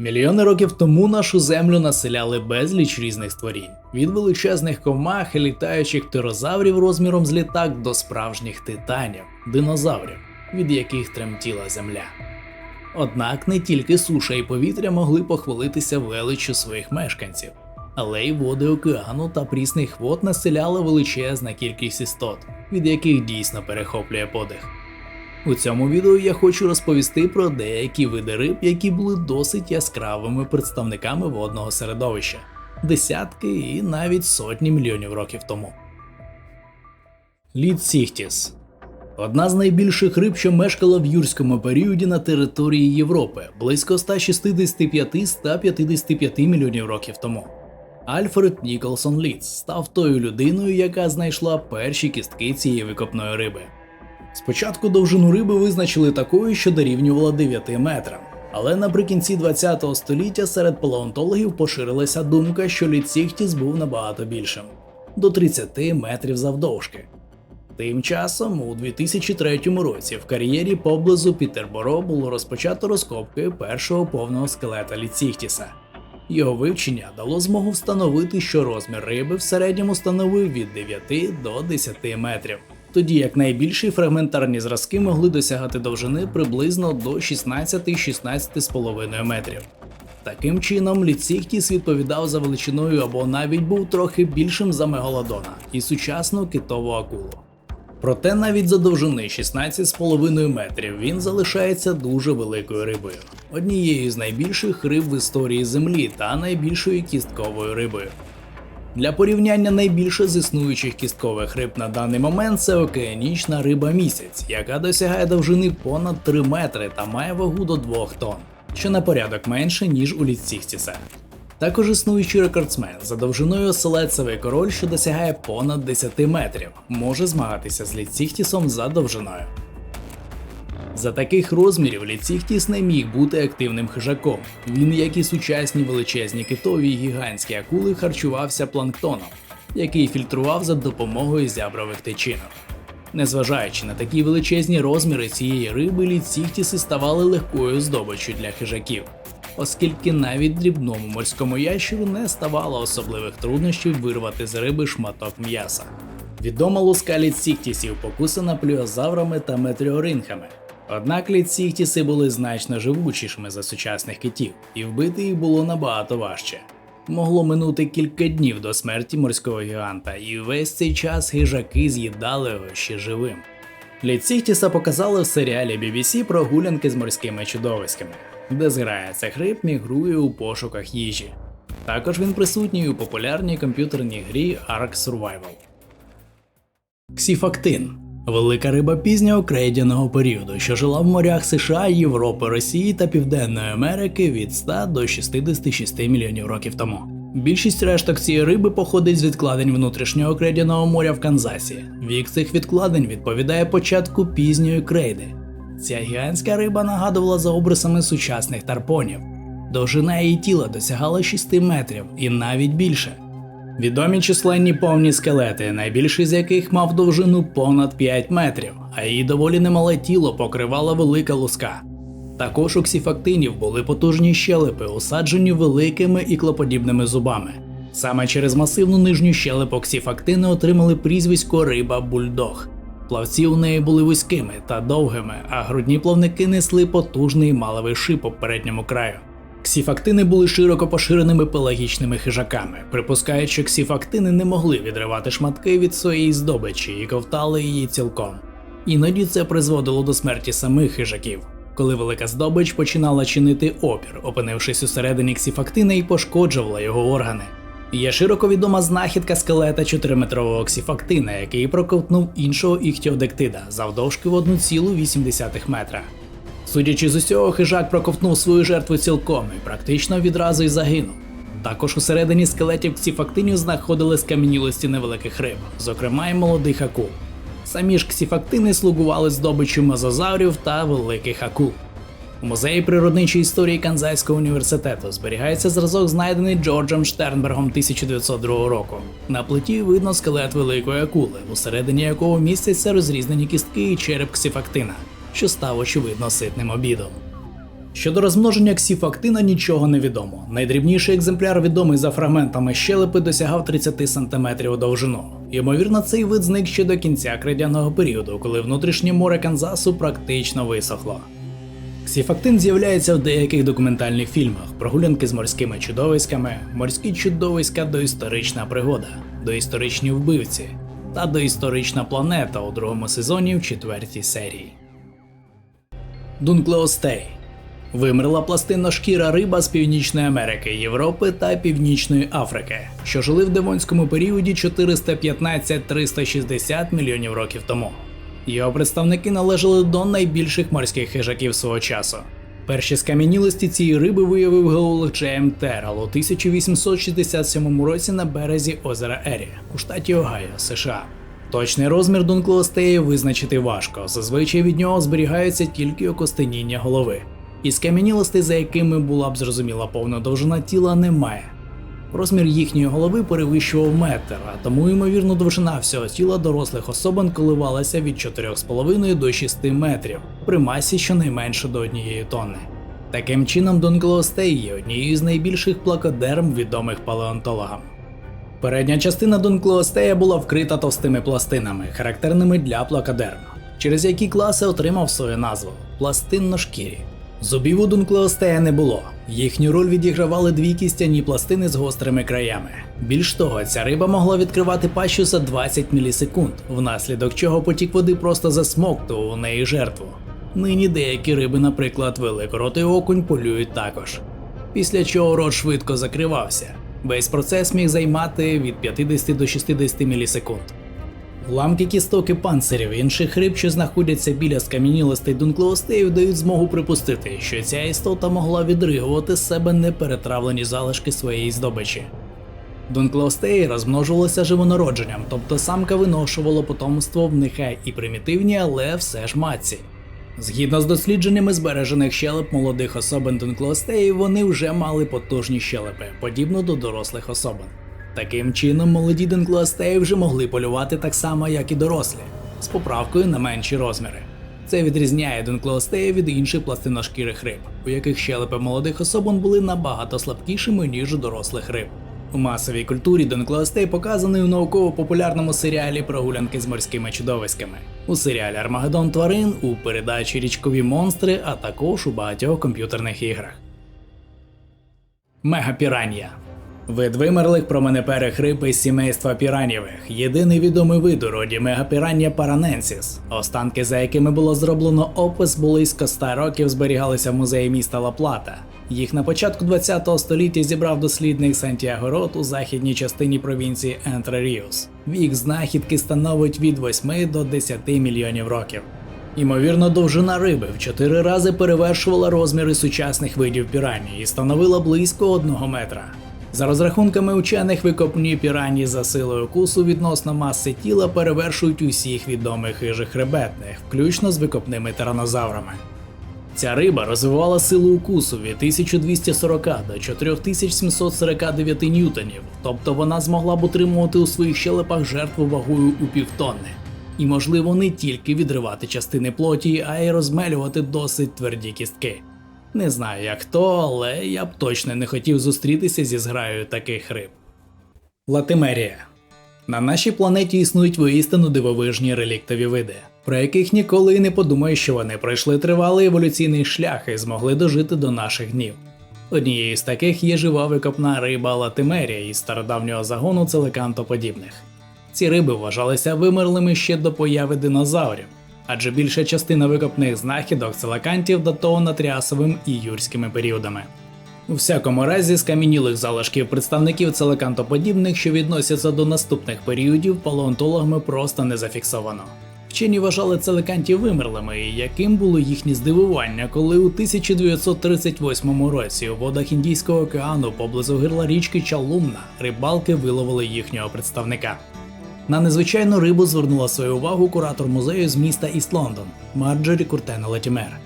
Мільйони років тому нашу землю населяли безліч різних створінь, від величезних комах літаючих птерозаврів розміром з літак до справжніх титанів, динозаврів, від яких тремтіла земля. Однак не тільки суша і повітря могли похвалитися величчю своїх мешканців, але й води океану та прісних вод населяла величезна кількість істот, від яких дійсно перехоплює подих. У цьому відео я хочу розповісти про деякі види риб, які були досить яскравими представниками водного середовища, десятки і навіть сотні мільйонів років тому. Лід Сіхтіс Одна з найбільших риб, що мешкала в юрському періоді на території Європи, близько 165-155 мільйонів років тому. Альфред Ніколсон Ліц став тою людиною, яка знайшла перші кістки цієї викопної риби. Спочатку довжину риби визначили такою, що дорівнювала 9 метрам. Але наприкінці 20 століття серед палеонтологів поширилася думка, що ліцихтіс був набагато більшим до 30 метрів завдовжки. Тим часом, у 2003 році, в кар'єрі поблизу Пітерборо було розпочато розкопки першого повного скелета ліцихтіса. Його вивчення дало змогу встановити, що розмір риби в середньому становив від 9 до 10 метрів, тоді як найбільші фрагментарні зразки могли досягати довжини приблизно до 16-16,5 метрів. Таким чином, ліцихтіс відповідав за величиною або навіть був трохи більшим за мегалодона і сучасну китову акулу. Проте навіть за довжини 16,5 метрів він залишається дуже великою рибою, однією з найбільших риб в історії Землі та найбільшою кістковою рибою. Для порівняння найбільше з існуючих кісткових риб на даний момент це океанічна риба місяць, яка досягає довжини понад 3 метри та має вагу до 2 тонн, що на порядок менше, ніж у ліцістіса. Також існуючий рекордсмен за довжиною оселедцевий король, що досягає понад 10 метрів, може змагатися з ліцихтісом за довжиною. За таких розмірів ліцихтіс не міг бути активним хижаком. Він, як і сучасні величезні китові і гігантські акули, харчувався планктоном, який фільтрував за допомогою зябрових течінок. Незважаючи на такі величезні розміри цієї риби, ліцихтіси ставали легкою здобиччю для хижаків, оскільки навіть дрібному морському ящеру не ставало особливих труднощів вирвати з риби шматок м'яса. Відома луска ліцихтісів покусана пліозаврами та метеоринхами. Однак ліцихтіси були значно живучішими за сучасних китів, і вбити їх було набагато важче. Могло минути кілька днів до смерті морського гіганта, і весь цей час хижаки з'їдали його ще живим. Ліцихтіса показали в серіалі BBC про гулянки з морськими чудовиськами, де зграя цих риб мігрує у пошуках їжі. Також він присутній у популярній комп'ютерній грі Ark Survival. Ксіфактин велика риба пізнього крейдяного періоду, що жила в морях США, Європи, Росії та Південної Америки від 100 до 66 мільйонів років тому. Більшість решток цієї риби походить з відкладень внутрішнього крейдяного моря в Канзасі. Вік цих відкладень відповідає початку пізньої крейди. Ця гігантська риба нагадувала за обрисами сучасних тарпонів. Довжина її тіла досягала 6 метрів і навіть більше. Відомі численні повні скелети, найбільший з яких мав довжину понад 5 метрів, а її доволі немале тіло покривала велика луска. Також у ксіфактинів були потужні щелепи, усаджені великими іклоподібними зубами. Саме через масивну нижню щелепу ксіфактини отримали прізвисько риба бульдог. Плавці у неї були вузькими та довгими, а грудні плавники несли потужний малевий шип по передньому краю. Ксіфактини були широко поширеними пелагічними хижаками, припускають, що ксіфактини не могли відривати шматки від своєї здобичі і ковтали її цілком. Іноді це призводило до смерті самих хижаків, коли велика здобич починала чинити опір, опинившись усередині ксіфактина і пошкоджувала його органи. Є широко відома знахідка скелета 4-метрового ксіфактина, який проковтнув іншого іхтіодектида завдовжки в 1,8 метра. Судячи з усього, хижак проковтнув свою жертву цілком і практично відразу й загинув. Також усередині скелетів ксіфактинів знаходили скам'янілості невеликих риб, зокрема й молодих акул. Самі ж ксіфактини слугували здобиччю мезозаврів та великих акул. У музеї природничої історії Канзайського університету зберігається зразок, знайдений Джорджем Штернбергом 1902 року. На плиті видно скелет великої акули, усередині якого містяться розрізнені кістки і череп ксіфактина, що став очевидно ситним обідом. Щодо розмноження ксіфактина нічого не відомо. Найдрібніший екземпляр, відомий за фрагментами щелепи, досягав 30 см у довжину. Ймовірно, цей вид зник ще до кінця крейдяного періоду, коли внутрішнє море Канзасу практично висохло. Ксіфактин з'являється в деяких документальних фільмах: прогулянки з морськими чудовиськами, морські чудовиська доісторична пригода, доісторичні вбивці та доісторична планета у другому сезоні в четвертій серії. Дунклеостей Вимерла пластинношкіра риба з Північної Америки, Європи та Північної Африки, що жили в Девонському періоді 415-360 мільйонів років тому. Його представники належали до найбільших морських хижаків свого часу. Перші скам'янілості цієї риби виявив геолог Джейм Террел у 1867 році на березі озера Ері у штаті Огайо, США. Точний розмір дунклеостеї визначити важко, зазвичай від нього зберігаються тільки окостеніння голови. І скам'янілостей, за якими була б зрозуміла повна довжина тіла, немає. Розмір їхньої голови перевищував метр, а тому ймовірно довжина всього тіла дорослих особин коливалася від 4,5 до 6 метрів, при масі щонайменше до однієї тонни. Таким чином, Донклеостей є однією з найбільших плакодерм, відомих палеонтологам. Передня частина Донклеостея була вкрита товстими пластинами, характерними для плакодерм, через які класи отримав свою назву пластинношкірі. Зубів у Дунклеостея не було. Їхню роль відігравали дві кістяні пластини з гострими краями. Більш того, ця риба могла відкривати пащу за 20 мілісекунд, внаслідок чого потік води просто засмоктував у неї жертву. Нині деякі риби, наприклад, великоротий окунь, полюють також. Після чого рот швидко закривався. Весь процес міг займати від 50 до 60 мілісекунд. Уламки кісток і панцирів інших риб, що знаходяться біля скам'янілостей дунклеостеїв, дають змогу припустити, що ця істота могла відригувати з себе неперетравлені залишки своєї здобичі. Дунклеостеї розмножувалися живонародженням, тобто самка виношувала потомство в нехай і примітивні, але все ж матці. Згідно з дослідженнями збережених щелеп молодих особин дунклеостеїв, вони вже мали потужні щелепи, подібно до дорослих особин. Таким чином, молоді дунклеостеї вже могли полювати так само, як і дорослі, з поправкою на менші розміри. Це відрізняє дунклеостеї від інших пластиношкірих риб, у яких щелепи молодих особин були набагато слабкішими, ніж у дорослих риб. У масовій культурі Донклеостей показаний у науково-популярному серіалі Прогулянки з морськими чудовиськами, у серіалі Армагеддон тварин, у передачі Річкові монстри, а також у багатьох комп'ютерних іграх. Мегапіранія Вид вимерлих променеперих риб із сімейства піранєвих, єдиний відомий вид у роді мегапірання параненсіс, останки за якими було зроблено опис близько 100 років зберігалися в музеї міста Ла Плата. Їх на початку 20 століття зібрав дослідник Сантьяго Рот у західній частині провінції Ентре Ріус. Вік знахідки становить від 8 до 10 мільйонів років. Ймовірно, довжина риби в 4 рази перевершувала розміри сучасних видів пірані і становила близько 1 метра. За розрахунками учених, викопні пірані за силою кусу відносно маси тіла перевершують усіх відомих хижих хребетних, включно з викопними тиранозаврами. Ця риба розвивала силу укусу від 1240 до 4749 ньютонів, тобто вона змогла б утримувати у своїх щелепах жертву вагою у півтонни. І, можливо, не тільки відривати частини плоті, а й розмелювати досить тверді кістки. Не знаю як хто, але я б точно не хотів зустрітися зі зграєю таких риб. Латимерія. На нашій планеті існують воістину дивовижні реліктові види, про яких ніколи і не подумаєш, що вони пройшли тривалий еволюційний шлях і змогли дожити до наших днів. Однією з таких є жива викопна риба латимерія із стародавнього загону целикантоподібних. Ці риби вважалися вимерлими ще до появи динозаврів, адже більша частина викопних знахідок целакантів датована тріасовим і юрськими періодами. У всякому разі, з камінілих залишків представників целекантоподібних, що відносяться до наступних періодів, палеонтологами просто не зафіксовано. Вчені вважали целекантів вимерлими, і яким було їхнє здивування, коли у 1938 році у водах Індійського океану поблизу гирла річки Чалумна рибалки виловили їхнього представника. На незвичайну рибу звернула свою увагу куратор музею з міста Іст Лондон Марджорі Куртена Летімер.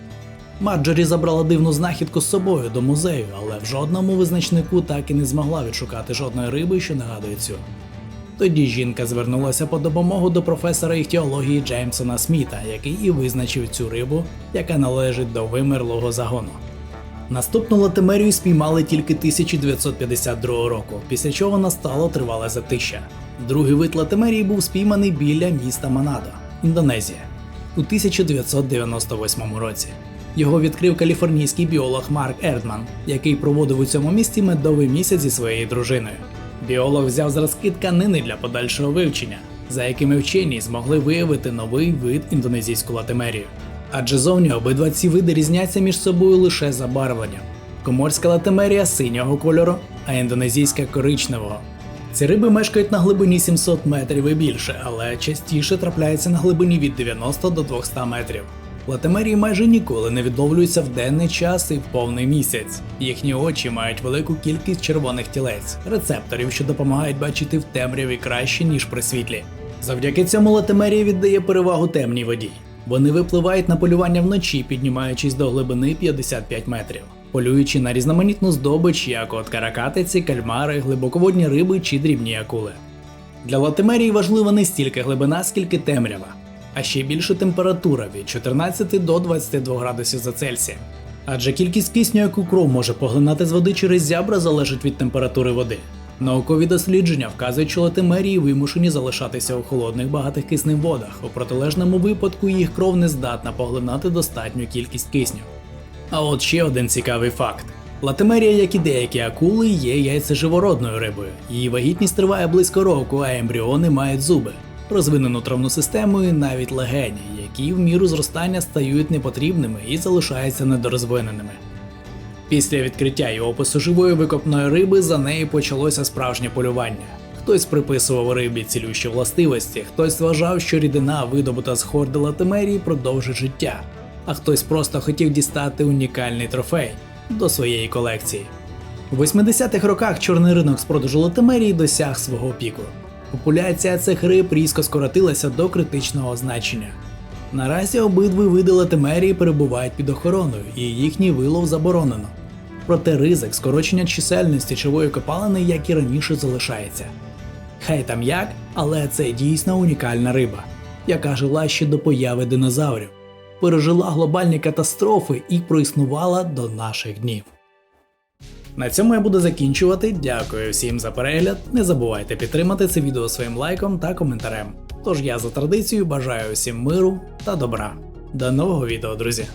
Марджорі забрала дивну знахідку з собою до музею, але в жодному визначнику так і не змогла відшукати жодної риби, що нагадує цю. Тоді жінка звернулася по допомогу до професора іхтіології Джеймсона Сміта, який і визначив цю рибу, яка належить до вимерлого загону. Наступну латимерію спіймали тільки 1952 року, після чого настало тривале затища. Другий вид латимерії був спійманий біля міста Манадо, Індонезія, у 1998 році. Його відкрив каліфорнійський біолог Марк Ердман, який проводив у цьому місті медовий місяць зі своєю дружиною. Біолог взяв зразки тканини для подальшого вивчення, за якими вчені змогли виявити новий вид індонезійську латимерію. Адже зовні обидва ці види різняться між собою лише забарвленням. Коморська латимерія синього кольору, а індонезійська коричневого. Ці риби мешкають на глибині 700 метрів і більше, але частіше трапляються на глибині від 90 до 200 метрів. Латимерії майже ніколи не відловлюються в денний час і в повний місяць. Їхні очі мають велику кількість червоних тілець, рецепторів, що допомагають бачити в темряві краще, ніж при світлі. Завдяки цьому латимерія віддає перевагу темній воді. Вони випливають на полювання вночі, піднімаючись до глибини 55 метрів, полюючи на різноманітну здобич, як от каракатиці, кальмари, глибоководні риби чи дрібні акули. Для латимерії важлива не стільки глибина, скільки темрява, а ще більше температура від 14 до 22 градусів за Цельсієм. Адже кількість кисню, яку кров може поглинати з води через зябра, залежить від температури води. Наукові дослідження вказують, що латимерії вимушені залишатися у холодних багатих киснем водах. У протилежному випадку їх кров не здатна поглинати достатню кількість кисню. А от ще один цікавий факт: латимерія, як і деякі акули, є яйцеживородною рибою. Її вагітність триває близько року, а ембріони мають зуби, розвинену травну систему і навіть легені, які в міру зростання стають непотрібними і залишаються недорозвиненими. Після відкриття і опису живої викопної риби за нею почалося справжнє полювання. Хтось приписував рибі цілющі властивості, хтось вважав, що рідина, видобута з хорди латимерії, продовжить життя, а хтось просто хотів дістати унікальний трофей до своєї колекції. У 80-х роках чорний ринок з продажу латимерії досяг свого піку. Популяція цих риб різко скоротилася до критичного значення. Наразі обидві види латимерії перебувають під охороною і їхній вилов заборонено. Проте ризик скорочення чисельності чової копалини, як і раніше, залишається. Хай там як, але це дійсно унікальна риба, яка жила ще до появи динозаврів, пережила глобальні катастрофи і проіснувала до наших днів. На цьому я буду закінчувати. Дякую всім за перегляд. Не забувайте підтримати це відео своїм лайком та коментарем. Тож я за традицією бажаю всім миру та добра. До нового відео, друзі!